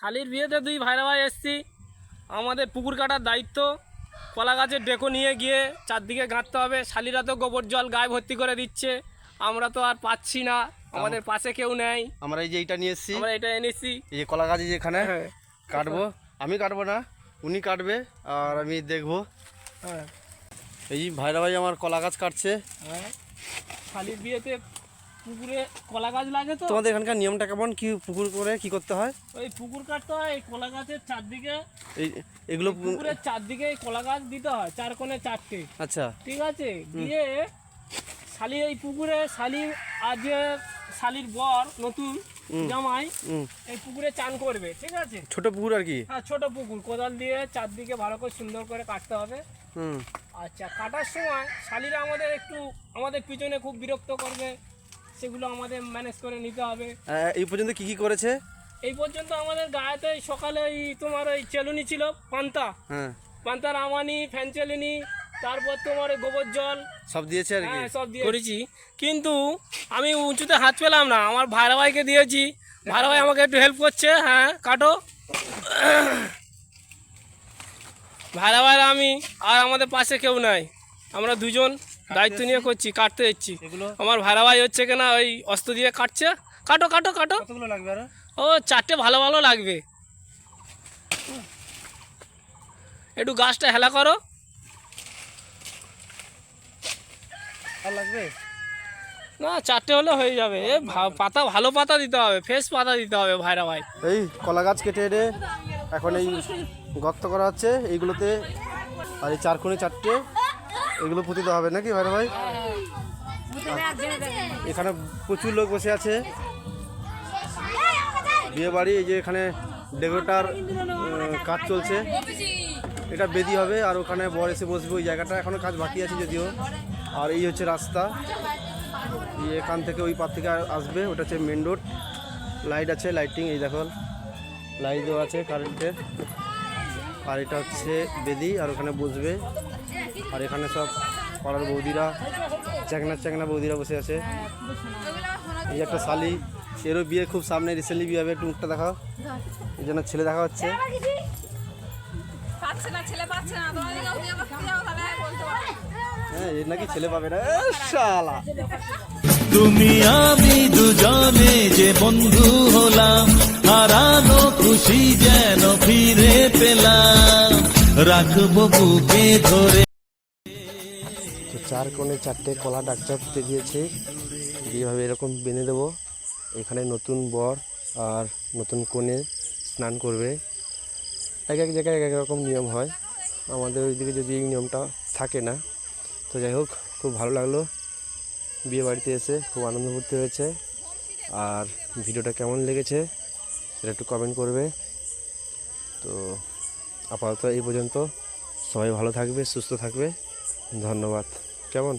শালির বিয়েতে দুই ভাইরা ভাই এসছি। আমাদের পুকুর কাটার দায়িত্ব। কলা গাছের ডেকো নিয়ে গিয়ে চারদিকে গাঁথতে হবে। শালিরা তো গোবর জল গায়ে ভর্তি করে দিচ্ছে। আমরা তো আর পাচ্ছি না। আমাদের পাশে কেউ নেই। আমরা এই যে এইটা নিয়ে এসেছি। আমরা এটা এনেছি। এই যে কলা গাছ যেখানে হ্যাঁ। কাটবো। আমি কাটবো না উনি কাটবে আর আমি দেখব। হ্যাঁ। এই ভাইরা ভাই আমার কলা গাছ কাটছে। হ্যাঁ। শালির বিয়েতে পুকুরে কলা গাছ লাগে তো। তোমাদের এখানকার নিয়মটা কেমন? কি পুকুর করে কি করতে হয়? ওই পুকুর কাটতে হয় এই কলা গাছের চারদিকে। এই এগুলো পুকুরের চারদিকে কলা গাছ দিতে হয় চার কোণে চারটে। আচ্ছা। ঠিক আছে? দিয়ে শালি এই পুকুরে শালি আজ শালির বর নতুন জামাই এই পুকুরে চান করবে ঠিক আছে? ছোট পুকুর আর কি? হ্যাঁ ছোট পুকুর। কোদাল দিয়ে চারদিকে ভালো করে সুন্দর করে কাটতে হবে। হুম। আচ্ছা কাটার সময় শালিরা আমাদের একটু আমাদের পিছনে খুব বিরক্ত করবে। সেগুলো আমাদের ম্যানেজ করে নিতে হবে। এই পর্যন্ত কি কি করেছে? এই পর্যন্ত আমাদের গায়েতে সকালে ওই তোমার ওই চেলুনি ছিল পান্তা। হ্যাঁ। পান্তার আমানি ফ্যান চেলুনি তারপর তোমার ওই গোবর জল। সব দিয়েছে আর কি? হ্যাঁ সব দিয়ে করেছি। কিন্তু আমি উঁচুতে হাত পেলাম না আমার ভাইরা ভাইকে দিয়েছি। ভাইরা ভাই আমাকে একটু হেল্প করছে হ্যাঁ কাটো। ভাইরা ভাইরা আমি আর আমাদের পাশে কেউ নাই আমরা দুজন। দায়িত্ব নিয়ে করছি কাটতে যাচ্ছি। আমার ভাই হচ্ছে কিনা ওই অস্ত্র দিয়ে কাটছে। কাটো কাটো কাটো। ও চারটে ভালো ভালো লাগবে। একটু গাছটা হেলা করো। লাগবে? না চারটে হলে হয়ে যাবে। এ পাতা ভালো পাতা দিতে হবে ফ্রেশ পাতা দিতে হবে ভাইরা ভাই। এই কলা গাছ কেটে এনে এখন এই গর্ত করা হচ্ছে এইগুলোতে আর এই চারকোণে চারটে। এগুলো পুঁতিতে হবে নাকি ভাইরা ভাই? এখানে প্রচুর লোক বসে আছে। বিয়ে বাড়ি, এই যে এখানে ডেকোরেটার কাজ চলছে। এটা বেদি হবে, আর ওখানে বর এসে বসবে ওই জায়গাটা। এখনও কাজ বাকি আছে যদিও। আর এই হচ্ছে রাস্তা। এখান থেকে ওই পার থেকে আসবে, ওটা হচ্ছে মেন রোড লাইট আছে লাইটিং এই দেখো। লাইট দেওয়া আছে কারেন্টের আর এটা হচ্ছে বেদি, আর ওখানে বসবে। আর এখানে সব পাড়ার বৌদিরা চ্যাংনা চ্যাংনা বৌদিরা বসে আছে। এই একটা শালি, এরও বিয়ে খুব সামনে রিসেন্টলি বিয়ে হবে, একটু মুখটা দেখাও। এই জন্য ছেলে দেখা হচ্ছে। হ্যাঁ এর নাকি ছেলে পাবে না। শালা। তুমি আমি দুজনে যে বন্ধু হলাম, হারানো খুশি যেন ফিরে পেলাম। রাখব বুকে ধরে চার কোণে চারটে কলা ডাকচা পুঁতে দিয়েছে যেভাবে এরকম বেঁধে দেবো। এখানে নতুন বর আর নতুন কোণে স্নান করবে। এক এক জায়গায় এক এক রকম নিয়ম হয়। আমাদের ওইদিকে যদি এই নিয়মটা থাকে না, তো যাই হোক, খুব ভালো লাগল। বিয়ে বাড়িতে এসে খুব আনন্দ করতে হয়েছে। আর ভিডিওটা কেমন লেগেছে সেটা একটু কমেন্ট করবে। তো আপাতত এই পর্যন্ত। সবাই ভালো থাকবে, সুস্থ থাকবে। ধন্যবাদ। কেমন?